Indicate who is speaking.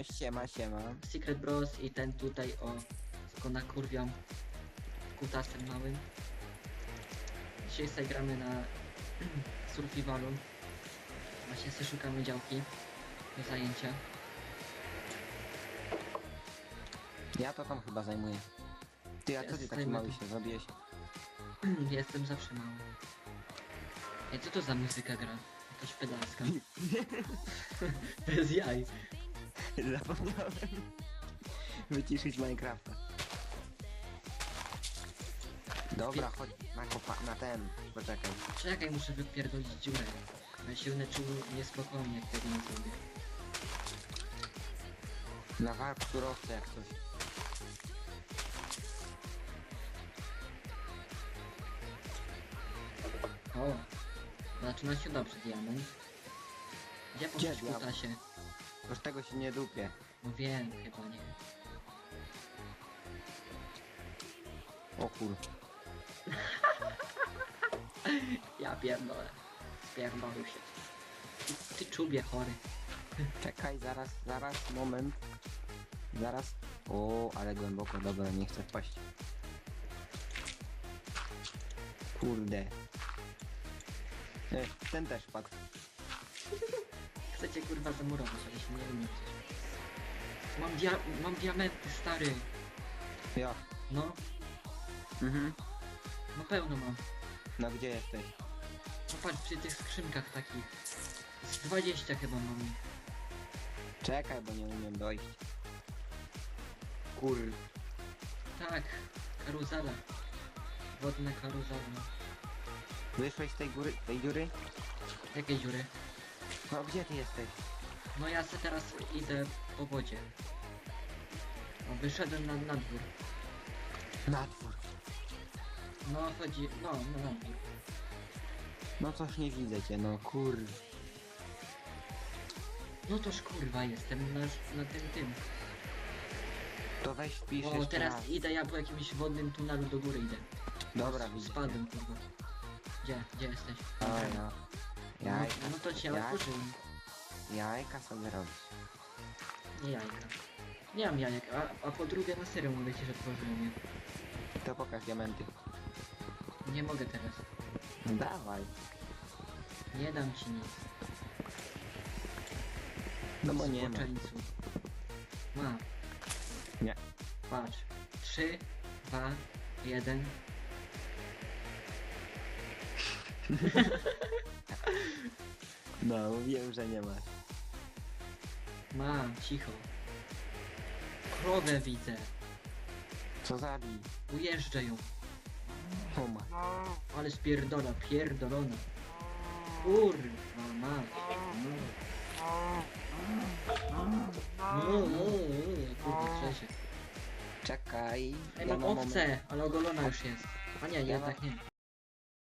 Speaker 1: No siema, siema.
Speaker 2: Secret Bros i ten tutaj o tylko nakurwiam kutasem małym. Dzisiaj sobie gramy na survivalu. Właśnie sobie szukamy działki do zajęcia.
Speaker 1: Ja to tam chyba zajmuję. Ty, a co ty taki
Speaker 2: zajmę
Speaker 1: mały się zrobiłeś?
Speaker 2: Jestem zawsze mały. Ej, co to za muzyka gra? Jakaś pedalska. Bez jaj.
Speaker 1: Zapomniałem. Wyciszyć Minecrafta. Dobra, chodź na, na ten. Poczekaj.
Speaker 2: Czekaj, muszę wypierdolić dziurę. Ja się czuł niespokojnie, jak tego nie zrobię.
Speaker 1: Na warp surowce jak coś.
Speaker 2: O, zaczyna się dobrze, diament. Gdzie poszedł
Speaker 1: diament?
Speaker 2: kutasie?
Speaker 1: Bo z tego się nie dupię.
Speaker 2: No wiem, chyba nie.
Speaker 1: O kur...
Speaker 2: Ja pierdolę. Spierdolił się. Ty, czubie chory.
Speaker 1: Czekaj, zaraz, zaraz, moment. Zaraz. O, ale głęboko, dobra, nie chcę wpaść. Kurde. E, ten też padł.
Speaker 2: Chcecie kurwa zamurować, ale się nie umiecie. Mam dia mam diamenty, stary.
Speaker 1: Ja.
Speaker 2: No,
Speaker 1: Mhm.
Speaker 2: no pełno mam.
Speaker 1: No gdzie jesteś?
Speaker 2: Popatrz przy tych skrzynkach takich. Z 20 chyba mam.
Speaker 1: Czekaj, bo nie umiem dojść. Kur...
Speaker 2: Tak, karuzela. Wodna karuzela.
Speaker 1: Wyszłeś z tej góry, tej dziury?
Speaker 2: Jakie dziury?
Speaker 1: No gdzie ty jesteś?
Speaker 2: No ja se teraz idę po wodzie. O, wyszedłem na, na dwór.
Speaker 1: Na dwór.
Speaker 2: No chodzi, no, no na dwór.
Speaker 1: No coś nie widzę cię, no kur...
Speaker 2: No toż kurwa jestem na, na tym tym.
Speaker 1: To weź wpisz
Speaker 2: O,
Speaker 1: jeszcze
Speaker 2: teraz
Speaker 1: raz.
Speaker 2: idę ja po jakimś wodnym tunelu do góry idę.
Speaker 1: Dobra, widzę.
Speaker 2: Spadłem kurwa. Gdzie, gdzie jesteś?
Speaker 1: O, ja.
Speaker 2: No,
Speaker 1: Jajka,
Speaker 2: no to cię
Speaker 1: jaj-
Speaker 2: otworzyłem.
Speaker 1: jajka sobie robisz.
Speaker 2: Nie jajka. Nie mam jajek, a, a po drugie na serio mówię ci, że otworzyłem je.
Speaker 1: To pokaż diamenty.
Speaker 2: Nie mogę teraz.
Speaker 1: No dawaj.
Speaker 2: Nie dam ci nic.
Speaker 1: No bo nie ma.
Speaker 2: Zboczeńcu. Ma.
Speaker 1: Nie.
Speaker 2: Patrz. 3, 2, 1.
Speaker 1: No, wiem, że nie masz.
Speaker 2: Mam, cicho. Krowę widzę.
Speaker 1: Co zabij?
Speaker 2: Ujeżdżę ją.
Speaker 1: O ma.
Speaker 2: Ale spierdolona, pierdolona. Kurwa mać. No, no, no, kurwa, Krzesie.
Speaker 1: Czekaj.
Speaker 2: Ej,
Speaker 1: ja
Speaker 2: mam
Speaker 1: moment-
Speaker 2: owcę, ale ogolona już jest. A nie,
Speaker 1: Ja
Speaker 2: jednak nie.